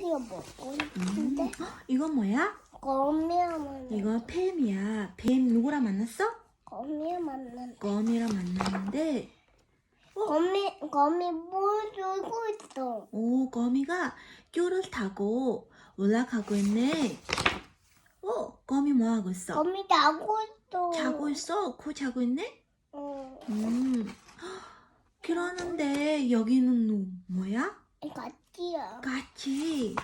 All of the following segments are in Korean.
이거 먹고 있는데 이건 뭐야? 거미야만 이거 뱀이야. 뱀 누구랑 만났어? 거미 만난 거미랑 만났는데 거미 거미 물 들고 있어. 오 거미가 귤을 타고 올라가고 있네. 어 거미 뭐 하고 있어? 거미 자고 있어. 자고 있어? 코 자고 있네? 응. 음. 그러는데 여기는 뭐- 뭐야? 같이야. 까치.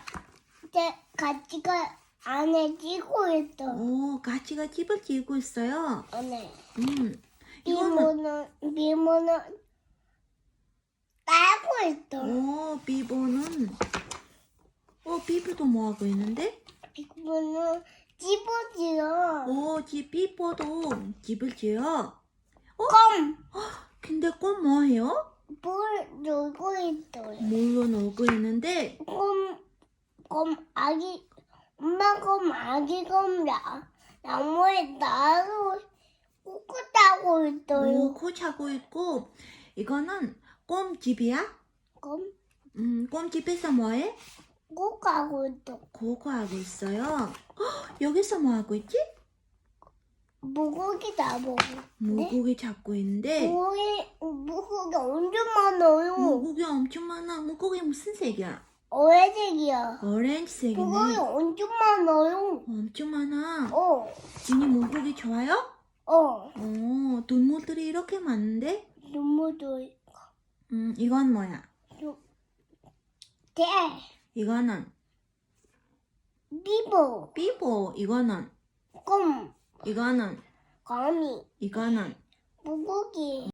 이제 같이가 안에 찌고 있어. 오 까치가 집을 지고 있어요. 안에. 음. 이거는 비모는 비모는 따고 있어. 오 비보는 어 비보도 뭐 하고 있는데? 비모는 집어지어. 오, 집 비보도 집을 지어. 껌. 근데 꽃 뭐해요? 물 들고 있어요. 물로 놀고 있는데 곰, 곰 아기, 엄마 곰 아기 곰이야. 나무에 나로 따고 오, 있어요. 코 차고 있고 이거는 꼼집이야? 곰 음, 꼼집에서 뭐해? 꾹 하고 있어. 그거 하고 있어요. 헉, 여기서 뭐 하고 있지? 물고기. 물고기 잡고 있는데 물고기, 물고기 엄청 많아요. 물고기 엄청 많아. 물고기 무슨 색이야? 오래색이야. 오렌지 물고기. 엄청 많아요. 엄청 많아. 어, 진이 물고기 좋아요? 어. 어, 동물들이 이렇게 많은데? 있고. 음, 이건 뭐야? 대, 이거는 비보, 삐보. 이거는 곰, 이거는 거미, 이거는 물고기.